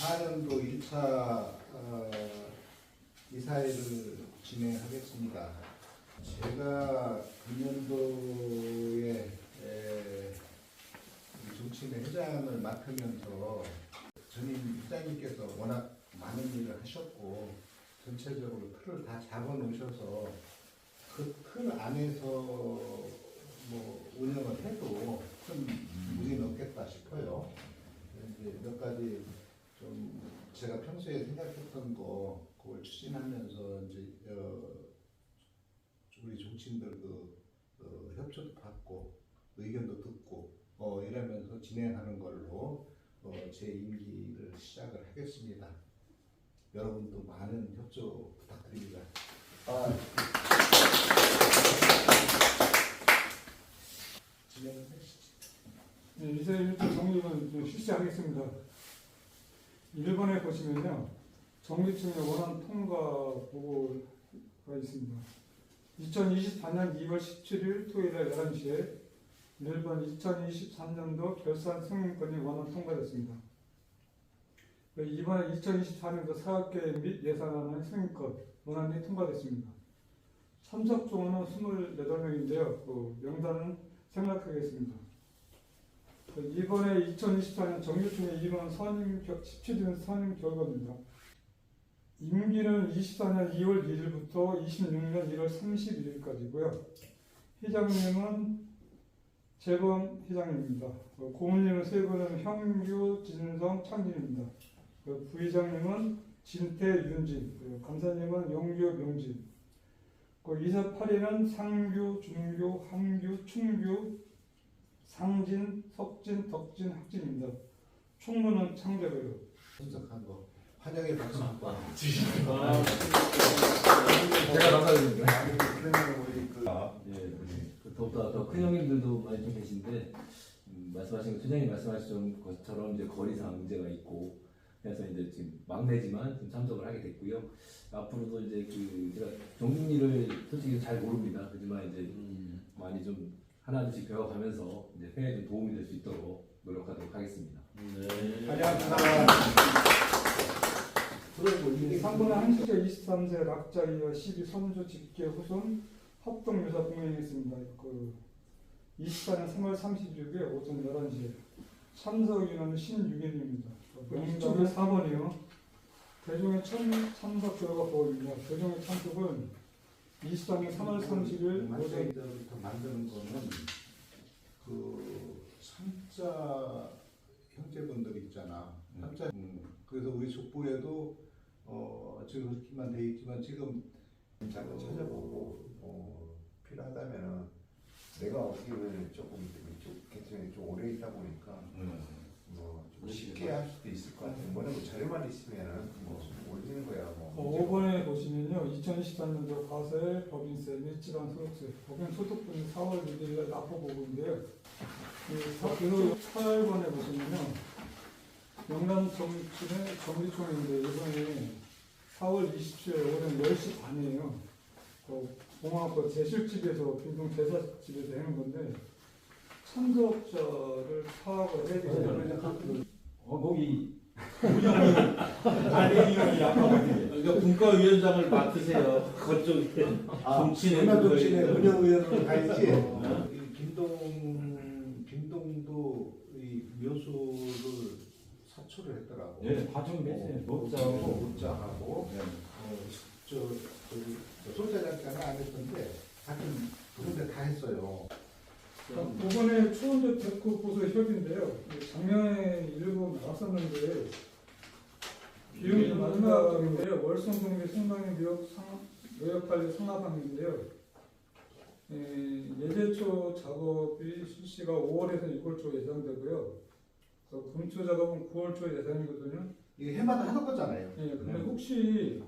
24년도 1차 어, 이사회를 진행하겠습니다. 제가 금년도에 에, 정치인의 회장을 맡으면서 전임 회장님께서 워낙 많은 일을 하셨고 전체적으로 틀을 다 잡아 놓으셔서 그 틀 안에서 뭐 운영을 해도 큰 무리는 없겠다 싶어요. 이제 몇 가지 좀 제가 평소에 생각했던 거 그걸 추진하면서 이제 어, 우리 정치인들 그 어, 협조도 받고 의견도 듣고 어, 이러면서 진행하는 걸로 어, 제 임기를 시작을 하겠습니다. 여러분도 많은 협조 부탁드립니다. 진행을 하시죠. 네, 이세 1차 정립은 좀 실시하겠습니다. 1번에 보시면요. 정리층의 원안 통과 보고가 있습니다. 2024년 2월 17일 토요일 11시에 1번 2023년도 결산 승인권이 원안 통과됐습니다. 2번에 2024년도 사업계획 및 예산안의 승인권 원안이 통과됐습니다. 참석 종원은 28명인데요. 그 명단은 생략하겠습니다. 그 이번에 2024년 정규총회 2번 선임 겨- 17일 선임 결과입니다. 임기는 24년 2월 1일부터 26년 1월 31일까지고요. 회장님은 재범 회장님입니다. 그 고문님은 세 분은 형규, 진성, 창진입니다. 그 부회장님은 진태, 윤진, 감사님은 영규, 명진. 그 이사 8위는 상규, 준규, 한규, 충규, 상진, 석진, 덕진, 학진입니다. 총무는 창대고요. 분석한 거 환영의 박수 한번. 제가 감사드립니다. 아니 그러면 우리 그 예, 그 더욱더 더큰 형님들도 많이 좀 계신데 음, 말씀하신 것, 소장님 말씀하신 것처럼 이제 거리상 문제가 있고 그래서 이제 지금 막내지만 좀 참석을 하게 됐고요. 앞으로도 이제 그 제가 정중리를 솔직히 잘 모릅니다. 하지만 이제 많이 좀 하나둘씩 배워가면서 이제 회에 좀 도움이 될 수 있도록 노력하도록 하겠습니다. 환영합니다. 상부는 한시자 23세 락자 이와 12 선조 직계 후손 합동묘사 공연했습니다. 그 24년 3월 30일에 오전 11시에 참석 인원은 16인입니다. 명단은 4번이요. 대종의 참, 참석 결과 보고입니다. 대종의 참석은 24년 3월 30일 오전 만세부터 만드는 거는 그 삼자 형제분들 있잖아. 삼자. 음, 그래서 우리 족보에도 어 지금 그렇게만 돼 있지만 지금 자료 찾아보고 뭐 필요하다면은 내가 어떻게 보면 조금 이쪽 계통이 좀 오래 있다 보니까 뭐좀 쉽게 할 수도 있을 것 같아요. 뭐는 뭐 자료만 있으면은 뭐 올리는 거야 뭐. 어, 5번에 보시면요. 2024년도 과세, 법인세 및 지방소득세, 법인소득분이 4월 6일 납부보고인데요. 그리고 8번에 보시면요. 영남 정치의 정기총회인데 이번에 4월 27일 오전 10시 반이에요. 그 공화국 제실집에서 빈동 제사집에서 하는 건데 참석자를 파악을 해야 되잖아요. 어, 거기 아래위원이 아까거든요. 그러니까 분과위원장을 맡으세요. 그쪽에 정치는 전남 정치의 그거에 운영위원으로 가야지. 이 김동 김동도 이 묘수를 사초를 했더라고. 네, 다 정리했어요. 어, 목자하고 목자하고 네. 어, 저 저기 소자장까는 안 했던데 하여튼 그런데 다 했어요. 이번에 데코 보수 협인데요. 작년에 일부 나왔었는데 비용이 마지막인데요. 월성 동계 성당의 묘역 상 묘역관리 상하방인데요. 예, 예제초 작업이 실시가 5월에서 6월 초 예상되고요. 그 금초 작업은 9월 초 예상이거든요. 이게 해마다 하는 거잖아요. 예, 근데 혹시